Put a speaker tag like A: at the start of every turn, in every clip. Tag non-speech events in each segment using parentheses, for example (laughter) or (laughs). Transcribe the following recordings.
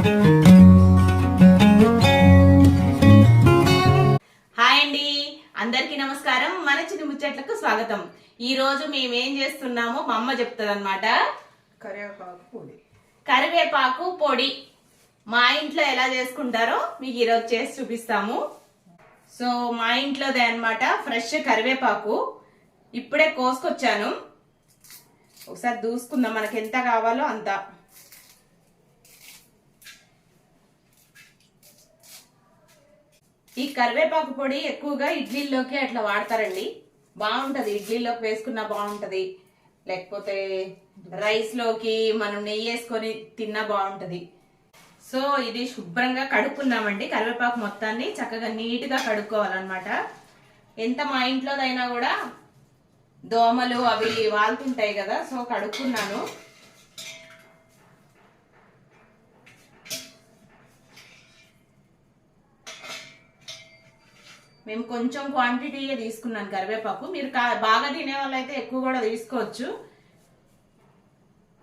A: Hi అండి. అందరికీ నమస్కారం. మన చిన్న ముచ్చట్లకు స్వాగతం. ఈ రోజు మేము ఏం చేస్తున్నామో మా అమ్మ చెప్తుంది అనమాట
B: కరివేపాకు పొడి.
A: కరివేపాకు పొడి. మా ఇంట్లో ఎలా చేసుకుంటారో మీకు ఈరోజు చేసి చూపిస్తాము. సో మా ఇంట్లోదే అన్నమాట ఫ్రెష్ కరివేపాకు. ఇప్పుడే కోసుకొచ్చాను. ఒకసారి దూసుకుందాం. మనకి ఎంత కావాలో అంత. ఈ కరివేపాకు పొడి ఎక్కువగా ఇడ్లీల్లోకి అట్లా వాడతారండి. బాగుంటది. ఇడ్లీలోకి వేసుకున్నా బాగుంటది. లేకపోతే రైస్లోకి మనం నెయ్యి వేసుకొని తిన్నా బాగుంటది. సో ఇది శుభ్రంగా కడుక్కున్నామండి. కరివేపాకు మొత్తాన్ని చక్కగా నీట్గా కడుక్కోవాలన్నమాట. ఎంత మా ఇంట్లోదైనా కూడా దోమలు అవి వాళ్తుంటాయి కదా సో కడుక్కున్నాను. మేము కొంచెం క్వాంటిటీయే తీసుకున్నాను కరివేపాకు. మీరు కా- బాగా తినే వాళ్ళైతే ఎక్కువ కూడా తీసుకోవచ్చు.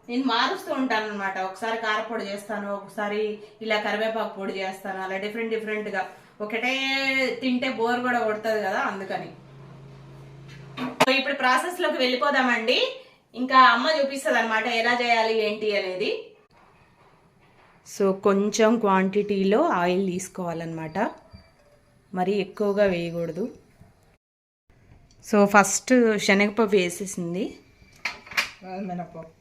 A: నేను మారుస్తూ ఉంటాను అనమాట ఒకసారి కారపొడి చేస్తాను ఒకసారి ఇలా కరివేపాకు పొడి చేస్తాను అలా డిఫరెంట్ డిఫరెంట్గా ఒకటే తింటే బోర్ కూడా కొడుతుంది కదా అందుకని. ఇప్పుడు ప్రాసెస్లోకి వెళ్ళిపోదామండి. ఇంకా అమ్మ చూపిస్తుంది అనమాట ఎలా చేయాలి ఏంటి అనేది. సో కొంచెం క్వాంటిటీలో ఆయిల్ తీసుకోవాలన్నమాట. మరీ ఎక్కువగా వేయకూడదు. సో ఫస్ట్ శనగపప్పు వేసేసింది.
B: మినపప్పు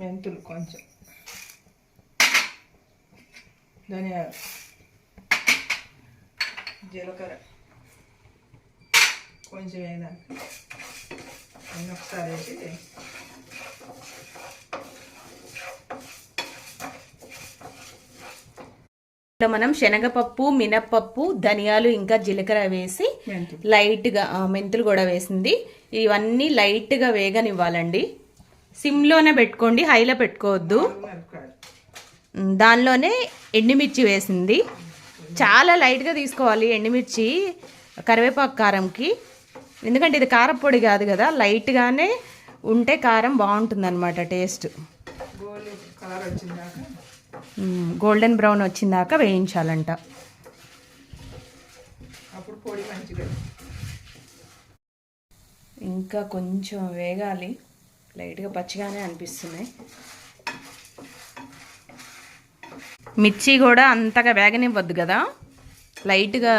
B: మెంతులు కొంచెం. ధనియాలు. జీలకర్ర. కొంచెం వేయదాన్ని ఒకసారి వేసి
A: మనం శనగపప్పు మినప్పప్పు ధనియాలు ఇంకా జీలకర్ర వేసి లైట్గా మెంతులు కూడా వేసింది. ఇవన్నీ లైట్గా వేగనివ్వాలండి. సిమ్లోనే పెట్టుకోండి హైలో పెట్టుకోవద్దు. దానిలోనే ఎండుమిర్చి వేసింది. చాలా లైట్గా తీసుకోవాలి ఎండుమిర్చి కరివేపాకు కారంకి. ఎందుకంటే ఇది కారపొడి కాదు కదా లైట్గానే ఉంటే కారం బాగుంటుంది టేస్ట్. గోల్డెన్ బ్రౌన్ వచ్చిందాక వేయించాలంట.
B: అప్పుడు పొడి మంచిగా
A: ఇంకా కొంచెం వేగాలి. లైట్గా పచ్చిగానే అనిపిస్తున్నాయి మిర్చి కూడా అంతగా వేగనివ్వద్దు కదా? లైట్గా.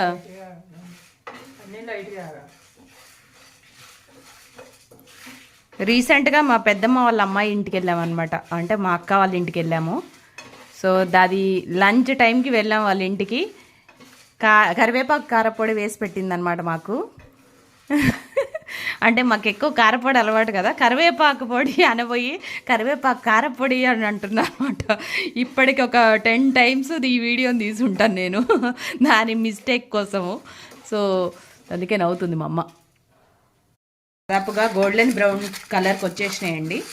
A: రీసెంట్గా మా పెద్దమ్మ వాళ్ళ అమ్మాయి ఇంటికి వెళ్ళామన్నమాట. అంటే మా అక్క వాళ్ళ ఇంటికి వెళ్ళాము. సో దాది లంచ్ టైంకి వెళ్ళాం వాళ్ళ ఇంటికి. కా కరివేపాకు కారపొడి వేసి పెట్టిందనమాట మాకు. (laughs) అంటే మాకు ఎక్కువ కారపొడి అలవాటు కదా. కరివేపాకు పొడి అనబోయి కరివేపాకు కారపొడి అని అంటున్నానమాట ఇప్పటికి ఒక టెన్ టైమ్స్ ఈ వీడియోని తీసుంటాను నేను. (laughs) దాని మిస్టేక్ కోసము. సో అందుకే నవ్వుతుంది మా అమ్మ. దాదాపుగా గోల్డెన్ బ్రౌన్ కలర్కి వచ్చేసినాయండి.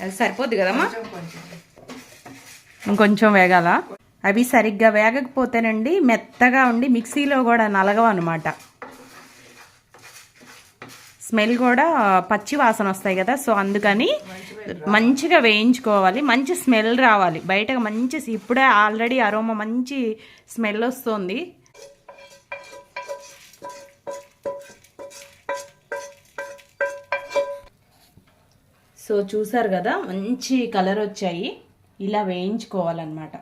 A: అది సరిపోద్ది కదమ్మా? ఇంకొంచెం వేగాల. అవి సరిగ్గా వేగకపోతేనండి మెత్తగా ఉండి మిక్సీలో కూడా నలగవన్నమాట స్మెల్ కూడా పచ్చి వాసన వస్తాయి కదా సో అందుకని మంచిగా వేయించుకోవాలి. మంచి స్మెల్ రావాలి. బయటకు మంచి ఇప్పుడే ఆల్రెడీ అరోమా మంచి స్మెల్ వస్తుంది. సో చూసారు కదా మంచి కలర్ వచ్చాయి. ఇలా వేయించుకోవాలన్నమాట.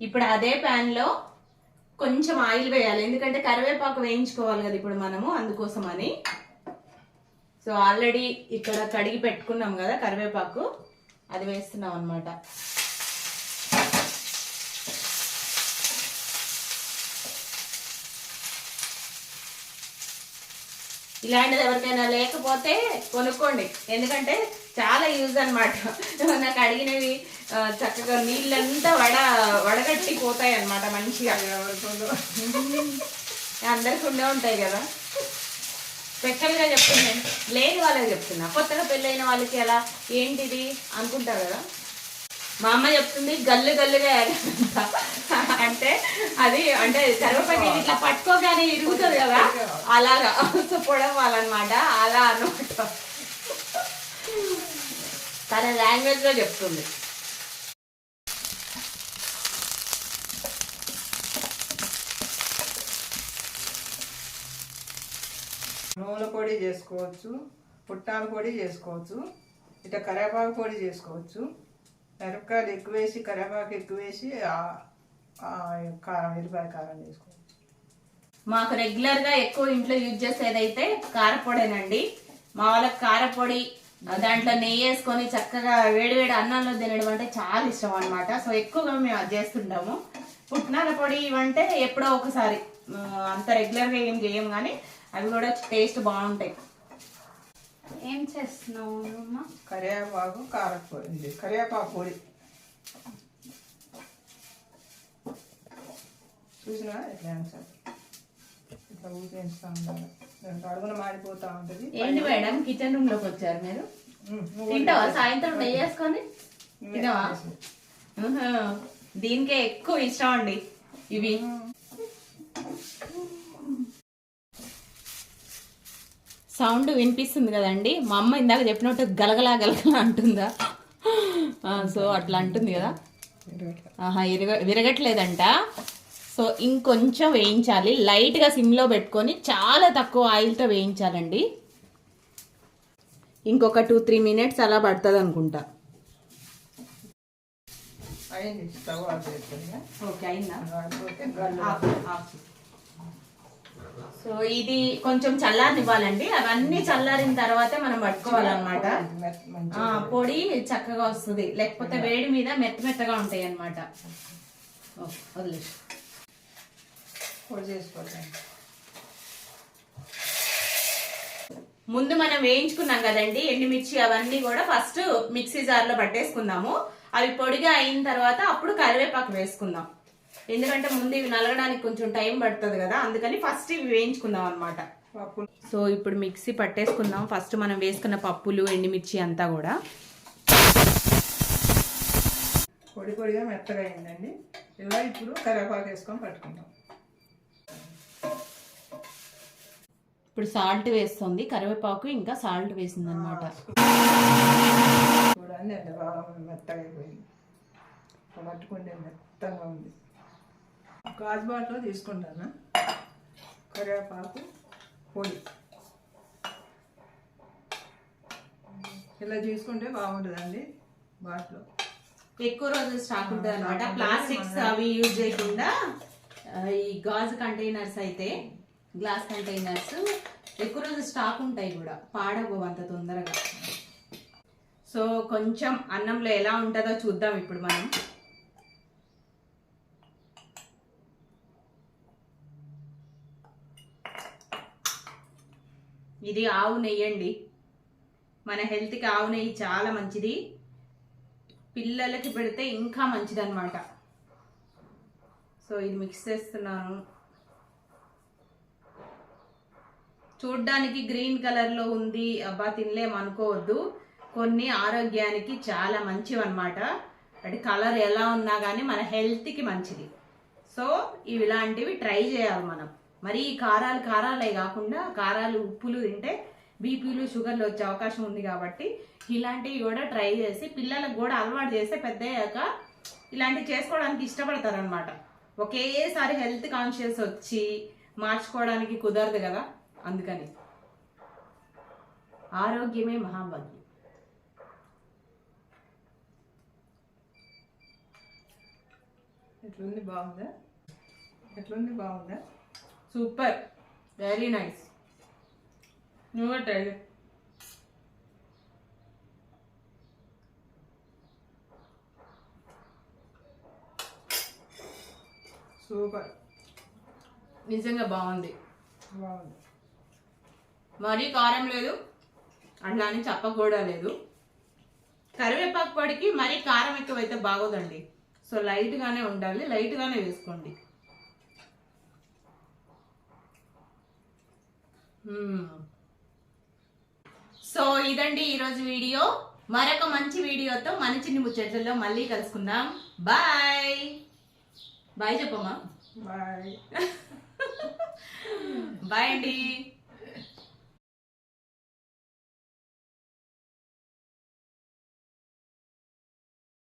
A: ఇప్పుడు అదే ప్యాన్లో కొంచెం ఆయిల్ వేయాలి. ఎందుకంటే కరివేపాకు వేయించుకోవాలి కదా ఇప్పుడు మనము అందుకోసం అని సో ఆల్రెడీ ఇక్కడ కడిగి పెట్టుకున్నాం కదా కరివేపాకు. అది వేస్తున్నాం అనమాట ఇలాంటిది ఎవరికైనా లేకపోతే కొనుక్కోండి. ఎందుకంటే చాలా యూజ్ అనమాట నాకు అడిగినవి చక్కగా నీళ్ళంతా వడ వడగట్టి పోతాయి అనమాట మంచిగా. అందరికి ఉండే ఉంటాయి కదా. స్పెషల్గా చెప్తున్నాను లేని వాళ్ళకి చెప్తున్నా. కొత్తగా పెళ్ళైన వాళ్ళకి ఎలా? ఏంటిది? అనుకుంటారు కదా. మా అమ్మ చెప్తుంది గల్లు గల్లుగా అంటే అది అంటే కరివేపాకు ఇట్లా పట్టుకోగానే ఇరుగుతుంది కదా. అలాగా. సో పొడవాలన్నమాట అలా అనమాట తన లాంగ్వేజ్లో చెప్తుంది.
B: నూనె పొడి చేసుకోవచ్చు పుట్టాల పొడి చేసుకోవచ్చు ఇట్లా కరివేపాకు పొడి చేసుకోవచ్చు. మిరపకాయలు ఎక్కువ వేసి కరివేపాకు ఎక్కువ వేసి ఆ- ఆ కారం ఎల్లిపాయ కారం చేసుకోవచ్చు.
A: మాకు రెగ్యులర్గా ఎక్కువ ఇంట్లో యూజ్ చేసేదైతే కారపొడేనండి. మా వాళ్ళకి కారపొడి దాంట్లో నెయ్యి వేసుకొని చక్కగా వేడి వేడి అన్నంలో తినడం అంటే చాలా ఇష్టం అన్నమాట. సో ఎక్కువగా మేము అది చేస్తుంటాము. పుట్నాల పొడి ఇవంటే ఎప్పుడో ఒకసారి. అంత రెగ్యులర్గా ఏం చేయం కానీ అవి కూడా టేస్ట్ బాగుంటాయి. ఏం చేస్తున్నావు అమ్మా
B: కరివేపాకు కారం పొడి. ఇది కరివేపాకు పొడి. చూసినా ఇట్లా సార్ ఇట్లా ఊపేస్తా ఉండాలి. అడుగున మాడిపోతా ఉంటుంది.
A: ఏంటి మేడం? కిచెన్ రూమ్లోకి వచ్చారు మీరు? తింటావా? సాయంత్రం నెయ్యి వేసుకొని? తినవా. దీనికే ఎక్కువ ఇష్టం అండి ఇవి. సౌండ్ వినిపిస్తుంది కదండి. మా అమ్మ ఇందాక చెప్పినట్టు గలగలా గలగలా అంటుందా? సో అట్లా అంటుంది కదా. ఆహా విరగ విరగట్లేదంట. సో ఇంకొంచెం వేయించాలి. లైట్గా సిమ్లో పెట్టుకొని చాలా తక్కువ ఆయిల్తో వేయించాలండి. ఇంకొక టూ త్రీ మినిట్స్ అలా పడుతుంది అనుకుంటా సో ఇది కొంచెం చల్లారనివ్వాలండి. అవన్నీ చల్లారిన తర్వాతే మనం పట్టుకోవాలన్నమాట. పొడి చక్కగా వస్తుంది. లేకపోతే వేడి మీద మెత్త మెత్తగా ఉంటాయి అన్నమాట
B: పొడి
A: ముందు మనం వేయించుకున్నాం కదండి ఎండుమిర్చి అవన్నీ కూడా ఫస్ట్ మిక్సీ జార్లో పట్టేసుకుందాము. అవి పొడిగా అయిన తర్వాత అప్పుడు కరివేపాకు వేసుకుందాం. ఎందుకంటే ముందు ఇవి నలగడానికి కొంచెం టైం పడుతుంది కదా అందుకని ఫస్ట్ ఇవి వేయించుకుందాం అన్నమాట.
B: పప్పు.
A: సో ఇప్పుడు మిక్సీ పట్టేసుకుందాం. ఫస్ట్ మనం వేసుకున్న పప్పులు ఎండుమిర్చి అంతా కూడా.
B: పొడి పొడిగా మెత్తగా అయిందండి. ఇలా ఇప్పుడు కరివేపాకు వేసుకొని పట్టుకుందాం.
A: ఇప్పుడు సాల్ట్ వేస్తుంది కరివేపాకు ఇంకా సాల్ట్ వేసింది అనమాట
B: చూడండి ఎంత బాగా మెత్తగా అయిపోయింది. పట్టుకుంటే మెత్తగా ఉంది. గాజు బాటలో తీసుకుంటాను? కరివేపాకు పొడి. ఇలా తీసుకుంటే బాగుంటుందండి బాటలో
A: ఎక్కువ రోజులు స్టాక్ ఉంటుంది అనమాట ప్లాస్టిక్స్ అవి యూజ్ చేయకుండా ఈ గాజు కంటైనర్స్ అయితే గ్లాస్ కంటైనర్స్ ఎక్కువ రోజులు స్టాక్ ఉంటాయి కూడా పాడవు అంత తొందరగా. సో కొంచెం అన్నంలో ఎలా ఉంటుందో చూద్దాం ఇప్పుడు మనం. ఇది ఆవు నెయ్యి అండి. మన హెల్త్కి ఆవు నెయ్యి చాలా మంచిది. పిల్లలకి పెడితే ఇంకా మంచిదన్నమాట. సో ఇది మిక్స్ చేస్తున్నాను. చూడ్డానికి గ్రీన్ కలర్లో ఉంది అబ్బా తినలేం అనుకోవద్దు. కొన్ని ఆరోగ్యానికి చాలా మంచివి అనమాట అంటే కలర్ ఎలా ఉన్నా కానీ మన హెల్త్కి మంచిది. సో ఇవి ఇలాంటివి ట్రై చేయాలి మనం. మరి ఈ కారాలు కారాలే కాకుండా కారాలు ఉప్పులు తింటే బీపీలు షుగర్లు వచ్చే అవకాశం ఉంది కాబట్టి ఇలాంటివి కూడా ట్రై చేసి పిల్లలకు కూడా అలవాటు చేస్తే పెద్దయ్యాక ఇలాంటివి చేసుకోవడానికి ఇష్టపడతారనమాట ఒకేసారి హెల్త్ కాన్షియస్ వచ్చి మార్చుకోవడానికి కుదరదు కదా. అందుకని. ఆరోగ్యమే మహాభాగ్యం.
B: ఎట్లుంది? బాగుందా? ఎట్లుంది? బాగుందా?
A: సూపర్. Very nice. నువ్వు ట్రై.
B: సూపర్.
A: నిజంగా బాగుంది.
B: బాగుంది.
A: మరీ కారం లేదు. అట్లా అని చెప్పక కూడా లేదు. కరివేపాకు పొడికి మరీ కారం ఎక్కువైతే బాగోదండి. సో లైట్ గానే ఉండాలి. లైట్ గానే వేసుకోండి. సో ఇదండి ఈరోజు వీడియో. మరొక మంచి వీడియోతో మన చిన్ని ముచ్చట్లలో మళ్ళీ కలుసుకుందాం. బాయ్. బాయ్ చెప్పమ్మా.
B: బాయ్.
A: బాయ్ అండి.